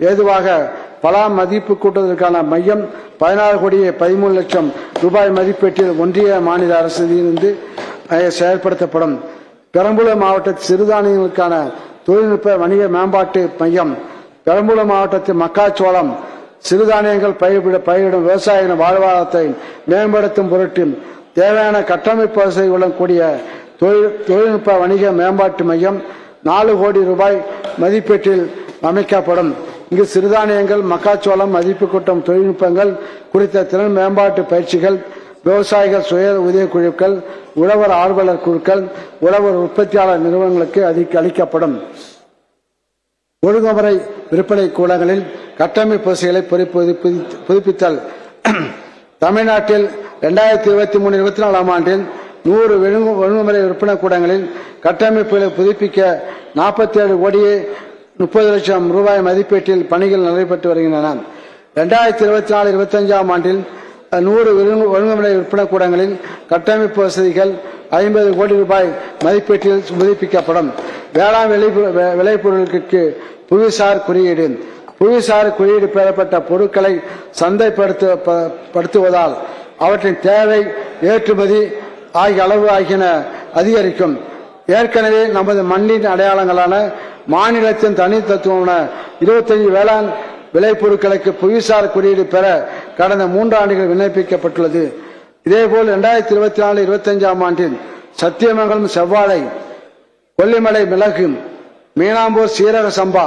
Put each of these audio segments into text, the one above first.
ஏதுவாக பலா மதிப்பு கூட்டுவதற்கான மையம் பதினாறு கோடியே பதிமூணு லட்சம் ரூபாய் மதிப்பீட்டில் ஒன்றிய மாநில அரசிலிருந்து செயல்படுத்தப்படும். பெரம்பலூர் மாவட்ட சிறுதானியங்களுக்கான தொழில்நுட்ப வணிக மேம்பாட்டு மையம் பெரம்பலூர் மாவட்டத்தில் மக்காச்சோளம். சிறுதானியங்கள் பயிரிட பயிரிடும் விவசாயிகளின் வாழ்வாதாரத்தை மேம்படுத்தும் பொருட்டு தேவையான கட்டமைப்பு வசதிகளுடன் கூடிய தொழில் தொழில்நுட்ப வணிக மேம்பாட்டு மையம் நாலு கோடி ரூபாய் மதிப்பீட்டில் அமைக்கப்படும். இங்கு சிறுதானியங்கள் மக்காச்சோளம் மதிப்பு கூட்டம் தொழில்நுட்பங்கள் குறித்த திறன் மேம்பாட்டு பயிற்சிகள் விவசாயிகள் சுய உதவிக்குழுக்கள் உழவர் ஆர்வலர் குழுக்கள் உழவர் உற்பத்தியாளர் நிறுவனங்களுக்கு அதிக அளிக்கப்படும். ஒழுங்குமுறை விற்பனை கூடங்களில் கட்டமைப்பு வசதிகளை புதுப்பித்தல். தமிழ்நாட்டில் இரண்டாயிரத்தி இருபத்தி மூணு இருபத்தி நாலாம் ஆண்டில் நூறு ஒழுங்குமுறை விற்பனை கூடங்களில் கட்டமைப்புகளை புதுப்பிக்க நாற்பத்தி ஏழு கோடியே முப்பது லட்சம் ரூபாய் மதிப்பீட்டில் பணிகள் நடைபெற்று வருகின்றன. இரண்டாயிரத்தி இருபத்தி நாலு இருபத்தி அஞ்சாம் ஆண்டில் நூறு ஒழுங்குமுறை விற்பனை கூடங்களில் கட்டமைப்பு வசதிகள் ஐம்பது கோடி ரூபாய் மதிப்பீட்டில் புதுப்பிக்கப்படும். வேளாண் விளைபொ- வி- புவிசார் குறியீடு. புவிசார் குறியீடு பெறப்பட்ட பொருட்களை சந்தைப்படுத்துவதால் படுத்துவதால் அவற்றின் தேவை ஏற்றுமதி ஆகிய அளவு ஆகியன அதிகரிக்கும். ஏற்கனவே நமது மண்ணின் அடையாளங்களான மாநிலத்தின் தனித்தத்துவமான இருபத்தஞ்சு வேளாண் விளைபொருட்களுக்கு புவிசார் குறியீடு பெற கடந்த மூன்று ஆண்டுகள் விண்ணப்பிக்கப்பட்டுள்ளது. இதேபோல் இரண்டாயிரத்தி இருபத்தி நாலு இருபத்தஞ்சாம் ஆண்டில் சத்தியமங்கலம் செவ்வாழை கொல்லிமலை மிளகு மீனாம்பூர் சீரக சம்பா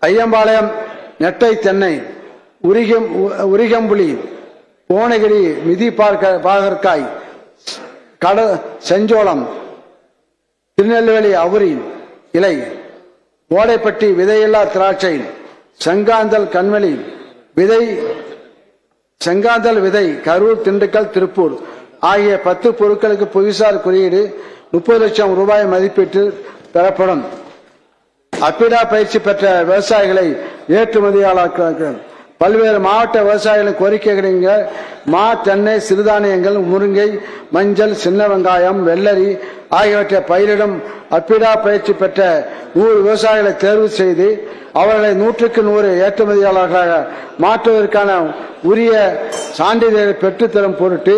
ஐயம்பாளையம் நெட்டை தென்னை உரிகம் உ- உரிகம்புலி போனகிரி மிதி பார்க்க பாகற்காய் கட செஞ்சோளம் திருநெல்வேலி அவுரி இலை ஓடைப்பட்டி விதையில்லா திராட்சை செங்காந்தல் கண்வெளி விதை செங்காந்தல் விதை கரூர் திண்டுக்கல் திருப்பூர் ஆகிய பத்து பொருட்களுக்கு புவிசார் குறியீடு முப்பது லட்சம் ரூபாய் மதிப்பீட்டில் பெறப்படும். அப்பிடா பயிற்சி பெற்ற விவசாயிகளை ஏற்றுமதியாளர்கள் பல்வேறு மாவட்ட விவசாயிகளின் கோரிக்கைகளிங்க மா தென்னை சிறுதானியங்கள் முருங்கை மஞ்சள் சின்ன வெங்காயம் வெள்ளரி ஆகியவற்றை பயிரிடும் அப்பிடா பயிற்சி பெற்ற நூறு விவசாயிகளை தேர்வு செய்து அவர்களை நூற்றுக்கு நூறு ஏற்றுமதியாளர்களாக மாற்றுவதற்கான உரிய சான்றிதழை பெற்றுத்தரும் பொருட்டு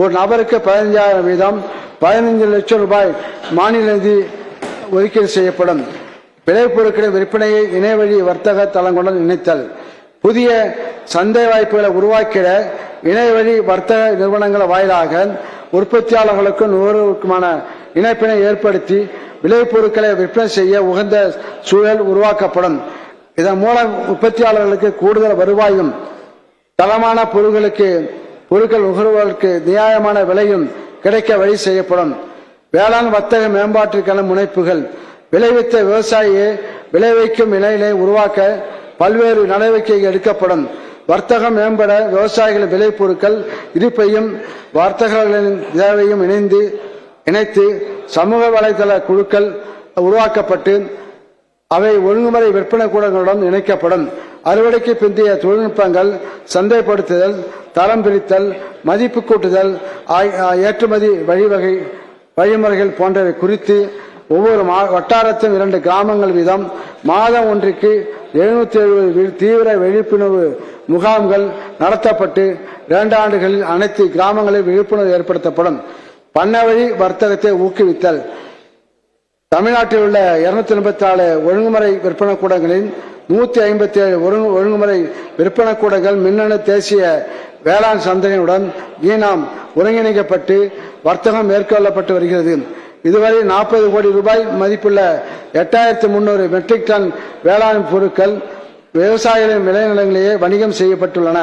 ஒரு நபருக்கு பதினஞ்சாயிரம் வீதம் பதினைந்து லட்சம் ரூபாய் மாநில நிதி ஒதுக்கீடு செய்யப்படும். விளைபொருட்களின் விற்பனையை இணையவழி வர்த்தக தளங்களுடன் இணைத்தல். புதிய சந்தை வாய்ப்புகளை உருவாக்கிட இணையவழி வர்த்தக நிறுவனங்கள் வாயிலாக உற்பத்தியாளர்களுக்கும் நுகர்வோருக்குமான இணைப்பினை ஏற்படுத்தி விளைபொருட்களை விற்பனை செய்ய உகந்த சூழல் உருவாக்கப்படும். இதன் மூலம் உற்பத்தியாளர்களுக்கு கூடுதல் வருவாயும் தரமான பொருட்களுக்கு பொருட்கள் நுகர்வோருக்கு நியாயமான விலையும் கிடைக்க வழி செய்யப்படும். வேளாண் வர்த்தக மேம்பாட்டிற்கான முனைப்புகள் விளைவித்த விவசாயியை விளைவிக்கும் நிலையினை உருவாக்க பல்வேறு நடவடிக்கைகள் எடுக்கப்படும். வர்த்தகம் மேம்பட விவசாயிகளின் விளைபொருட்கள் இருப்பையும் வர்த்தகர்களின் தேவையும் இணைந்து இணைத்து சமூக வலைதள குழுக்கள் உருவாக்கப்பட்டு அவை ஒழுங்குமுறை விற்பனை கூடங்களுடன் இணைக்கப்படும். அறுவடைக்கு பிந்தைய தொழில்நுட்பங்கள் சந்தைப்படுத்துதல் தரம் பிரித்தல் மதிப்பு கூட்டுதல் ஏற்றுமதி வழிவகை வழிமுறைகள் போன்றவை குறித்து ஒவ்வொரு மா- வட்டாரத்திலும் இரண்டு கிராமங்கள் வீதம் மாதம் ஒன்றுக்கு எழுநூத்தி எழுபது தீவிர விழிப்புணர்வு முகாம்கள் நடத்தப்பட்டு இரண்டு ஆண்டுகளில் அனைத்து கிராமங்களில் விழிப்புணர்வு ஏற்படுத்தப்படும். பண்ண வழி வர்த்தகத்தை ஊக்குவித்தல். தமிழ்நாட்டில் உள்ள இருநூத்தி எண்பத்தி நாலு ஒழுங்குமுறை விற்பனை கூடங்களில் நூத்தி ஐம்பத்தி ஏழு ஒழுங்குமுறை விற்பனை கூடங்கள் மின்னணு தேசிய வேளாண் சந்தையுடன் ஈனாம் ஒருங்கிணைக்கப்பட்டு வர்த்தகம் மேற்கொள்ளப்பட்டு வருகிறது. இதுவரை நாற்பது கோடி ரூபாய் மதிப்புள்ள எட்டாயிரத்தி முன்னூறு மெட்ரிக் டன் வேளாண் பொருட்கள் விவசாயிகளின் விளைநிலங்களிலேயே வணிகம் செய்யப்பட்டுள்ளன.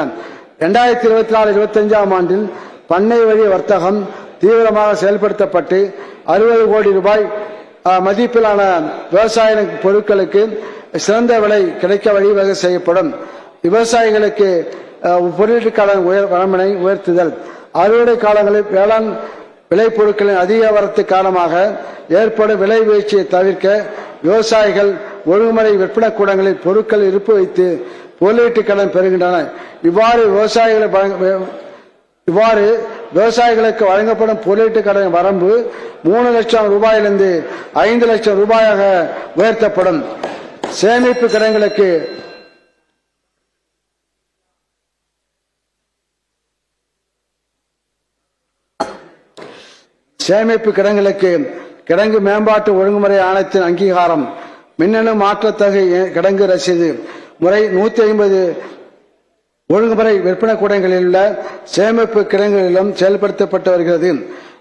இரண்டாயிரத்தி இருபத்தி நாலு இருபத்தஞ்சாம் ஆண்டில் பண்ணை வழி வர்த்தகம் தீவிரமாக செயல்படுத்தப்பட்டு அறுபது கோடி ரூபாய் மதிப்பிலான விவசாய பொருட்களுக்கு சிறந்த விலை கிடைக்க வழிவகை செய்யப்படும். விவசாயிகளுக்கு அஹ், உயர் வரம்பினை உயர்த்துதல். அறுவடை காலங்களில் வேளாண் விளைபொருட்களின் அதிக வரத்து காரணமாக ஏற்படும் விலை வீழ்ச்சியை தவிர்க்க விவசாயிகள் ஒழுங்குமுறை விற்பனை கூடங்களில் பொருட்கள் இருப்பு வைத்து முதலீட்டு கடன் பெறுகின்றன இவ்வாறு விவசாயிகளை வழங்க- இவ்வாறு விவசாயிகளுக்கு வழங்கப்படும் பொருளீட்டு கடன் வரம்பு மூணு லட்சம் ரூபாயிலிருந்து ஐந்து லட்சம் ரூபாயாக உயர்த்தப்படும். சேமிப்பு கடன்களுக்கு சேமிப்பு கிடங்குகளுக்கு கிடங்கு மேம்பாட்டு ஒழுங்குமுறை ஆணையத்தின் அங்கீகாரம் மின்னணு மாற்றத்தகை கிடங்கு ரசீது முறை நூத்தி ஐம்பது ஒழுங்குமுறை விற்பனை கூடங்களில் உள்ள சேமிப்பு கிடங்குகளிலும் செயல்படுத்தப்பட்டு வருகிறது.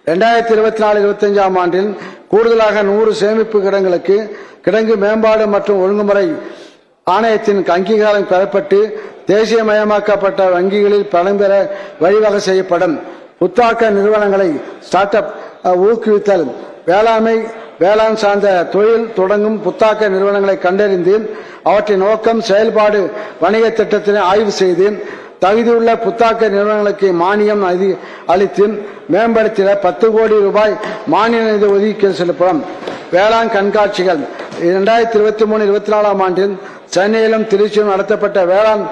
இரண்டாயிரத்தி இருபத்தி நாலு இருபத்தி அஞ்சாம் ஆண்டில் கூடுதலாக நூறு சேமிப்பு கிடங்குகளுக்கு கிடங்கு மேம்பாடு மற்றும் ஒழுங்குமுறை ஆணையத்தின் அங்கீகாரம் பெறப்பட்டு தேசியமயமாக்கப்பட்ட வங்கிகளில் பணம் பெற வழிவகை செய்யப்படும் புத்தாக்க நிறுவனங்களை ஸ்டார்ட் அப் ஊக்குவித்தல். வேளாண்மை வேளாண் சார்ந்த தொழில் தொடங்கும் புத்தாக்க நிறுவனங்களை கண்டறிந்து அவற்றின் நோக்கம் செயல்பாடு வணிக திட்டத்தினை ஆய்வு செய்து தகுதியுள்ள புத்தாக்க நிறுவனங்களுக்கு மானியம் அளித்து மேம்படுத்திட பத்து கோடி ரூபாய் மானிய நிதி ஒதுக்கீடு செல்லப்படும் வேளாண் கண்காட்சிகள். இரண்டாயிரத்தி இருபத்தி மூணு இருபத்தி நாலாம் ஆண்டில் சென்னையிலும் திருச்சியிலும் நடத்தப்பட்ட வேளாண்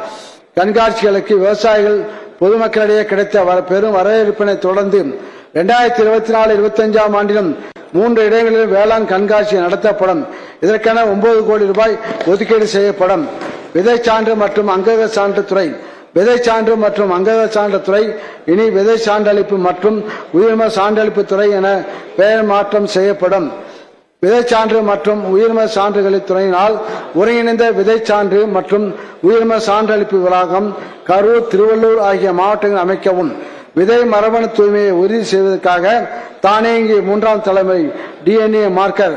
கண்காட்சிகளுக்கு விவசாயிகள் பொதுமக்களிடையே கிடைத்த வர- பெரும் வரவேற்பினை தொடர்ந்து இரண்டாயிரத்தி இருபத்தி நாலு இருபத்தஞ்சாம் ஆண்டிலும் மூன்று இடங்களில் வேளாண் கண்காட்சி நடத்தப்படும். இதற்கென ஒன்பது கோடி ரூபாய் ஒதுக்கீடு செய்யப்படும். விதை சான்று மற்றும் அங்கக சான்று துறை விதை சான்று மற்றும் அங்கக சான்று துறை இனி விதை சான்றளிப்பு மற்றும் உயிர்ம சான்றளிப்பு துறை என பெயர் மாற்றம் செய்யப்படும். விதைச்சான்று மற்றும் உயிர்ம சான்றுகளின் துறையினால் ஒருங்கிணைந்த விதைச்சான்று மற்றும் உயிர்ம சான்றளிப்பு வளாகம் கரூர் திருவள்ளூர் ஆகிய மாவட்டங்கள் அமைக்கவும். விதை மரபணு தூய்மையை உறுதி செய்வதற்காக தானியங்கி மூன்றாம் தலைமை டிஎன்ஏ மார்க்கர்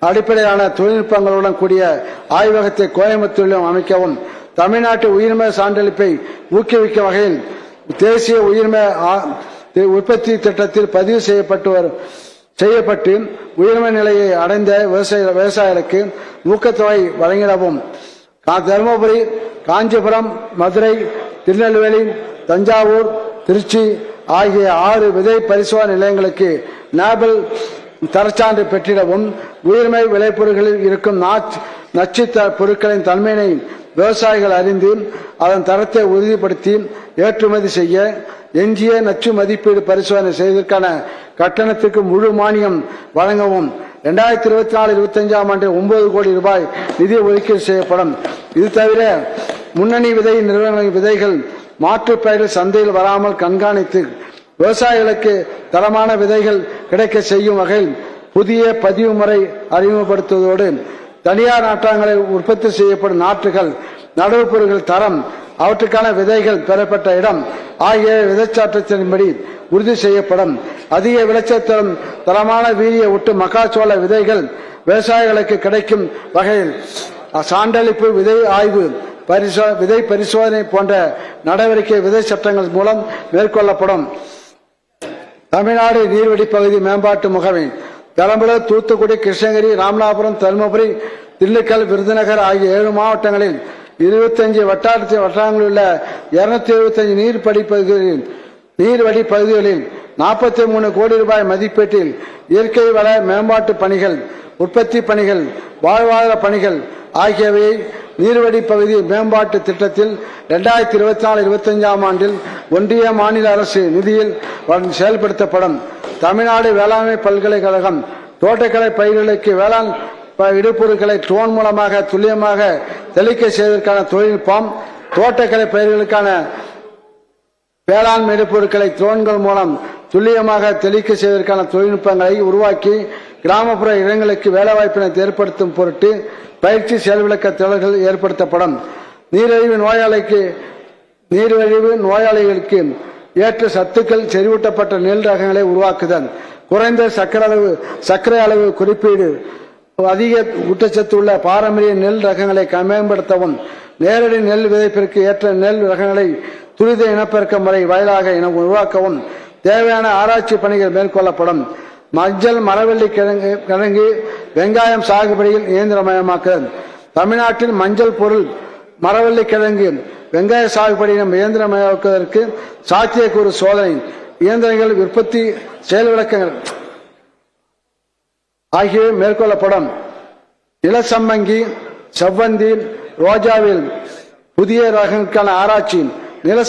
அடிப்படையான தொழில்நுட்பங்களுடன் கூடிய ஆய்வகத்தை கோயம்புத்தூரிலும் அமைக்கவும் தமிழ்நாட்டு உயிர்ம சான்றளிப்பை ஊக்குவிக்கும் வகையில் தேசிய உயிர்ம ஆ- உற்பத்தி திட்டத்தில் பதிவு செய்யப்பட்டு வரும் செய்யப்பட்டு உயர்ம நிலையை அடைந்த விவசாய விவசாயிகளுக்கு ஊக்கத்தொகை வழங்கிடவும். தருமபுரி காஞ்சிபுரம் மதுரை திருநெல்வேலி தஞ்சாவூர் திருச்சி ஆகிய ஆறு விதை பரிசோதனை நிலையங்களுக்கு நாபல் தரச்சான்று பெற்றிடவும் உயிர்மை விளைபொருட்களில் இருக்கும் நாச்- நச்சு பொருட்களின் தன்மையினை விவசாயிகள் அறிந்து அதன் தரத்தை உறுதிப்படுத்தி ஏற்றுமதி செய்ய எஞ்சிய நச்சு மதிப்பீடு பரிசோதனை செய்வதற்கான கட்டணத்துக்கு முழு மானியம் வழங்கவும் இரண்டாயிரத்தி இருபத்தி நாலு இருபத்தஞ்சாம் ஆண்டு ஒன்பது கோடி ரூபாய் நிதி ஒதுக்கீடு செய்யப்படும். இது தவிர முன்னணி விதை நிறுவன விதைகள் மாற்றுப்பயிர் சந்தையில் வராமல் கண்காணித்து விவசாயிகளுக்கு தரமான விதைகள் கிடைக்க செய்யும் வகையில் புதிய பதிவு முறை அறிமுகப்படுத்துவதோடு தனியார் நாட்டாங்களில் உற்பத்தி செய்யப்படும் நாற்றுகள் நடவு பொருட்கள் தரம் அவற்றுக்கான விதைகள் பெறப்பட்ட இடம் ஆகிய விதைச்சாற்றத்தின்படி உறுதி செய்யப்படும். அதிக விளைச்சல் தரும் தரமான வீரிய ஒட்டு மக்காச்சோள விதைகள் விவசாயிகளுக்கு கிடைக்கும் வகையில் சான்றளிப்பு விதை ஆய்வு பரிசோ விதை பரிசோதனை போன்ற நடவடிக்கை விதை சட்டங்கள் மூலம் மேற்கொள்ளப்படும். தமிழ்நாடு நீர்வழி பகுதி மேம்பாட்டு முகமை பெரம்பலூர் தூத்துக்குடி கிருஷ்ணகிரி ராமநாதபுரம் தருமபுரி திண்டுக்கல் விருதுநகர் ஆகிய ஏழு மாவட்டங்களில் இருபத்தஞ்சு வட்டாரத்தி வட்டாரங்களில் உள்ள இருநூத்தி எழுபத்தஞ்சு நீர் பகுதிகளில் நீர்வழி பகுதிகளில் நாற்பத்தி மூணு கோடி ரூபாய் மதிப்பீட்டில் இயற்கை வள மேம்பாட்டு பணிகள் உற்பத்தி பணிகள் வாழ்வாதார பணிகள் ஆகியவை நீர்வடி பகுதி மேம்பாட்டு திட்டத்தில் இரண்டாயிரத்தி இருபத்தி நாலு இருபத்தஞ்சாம் ஆண்டில் ஒன்றிய மாநில அரசு நிதியில் செயல்படுத்தப்படும். தமிழ்நாடு வேளாண்மை பல்கலைக்கழகம் தோட்டக்கலை பயிர்களுக்கு வேளாண் ப- இடுபொருட்களை ட்ரோன் மூலமாக துல்லியமாக தெளிக்க செய்வதற்கான தொழில்நுட்பம் தோட்டக்கலை பயிர்களுக்கான வேளாண் இடுபொருட்களை ட்ரோன்கள் மூலம் துல்லியமாக தெளிக்க செய்வதற்கான தொழில்நுட்பங்களை உருவாக்கி கிராமப்புற இடங்களுக்கு வேலைவாய்ப்பினை ஏற்படுத்தும் பொருட்டு பயிற்சி செயல்விளக்க திறல்கள் ஏற்படுத்தப்படும். நீரிழிவு நோயாளிக்கு நீரிழிவு நோயாளிகளுக்கு ஏற்ற சத்துக்கள் செறிவூட்டப்பட்ட நெல் ரகங்களை உருவாக்குதல். குறைந்த சர்க்கரை அளவு சர்க்கரை அளவு குறிப்பீடு. அதிக ஊட்டச்சத்து உள்ள பாரம்பரிய நெல் ரகங்களை மேம்படுத்தவும் நேரடி நெல் விதைப்பிற்கு ஏற்ற நெல் ரகங்களை துரித இனப்பெருக்க முறை வாயிலாக இன உருவாக்கவும் தேவையான ஆராய்ச்சி பணிகள் மேற்கொள்ளப்படும். மஞ்சள் மரவள்ளி கிழங்கு கிழங்கு வெங்காயம் சாகுபடியில் இயந்திரமயமாக்கல் தமிழ்நாட்டில் மஞ்சள் பொருள் மரவள்ளி கிழங்கு வெங்காய சாகுபடியினம் இயந்திரமயமாக்குவதற்கு சாத்தியக்கூறு சோதனை இயந்திரங்கள் உற்பத்தி செயல் விளக்கங்கள் ஆகியவை மேற்கொள்ளப்படும். நிலசம்மங்கி செவ்வந்தி ரோஜாவில் புதிய ரகங்களுக்கான ஆராய்ச்சி நில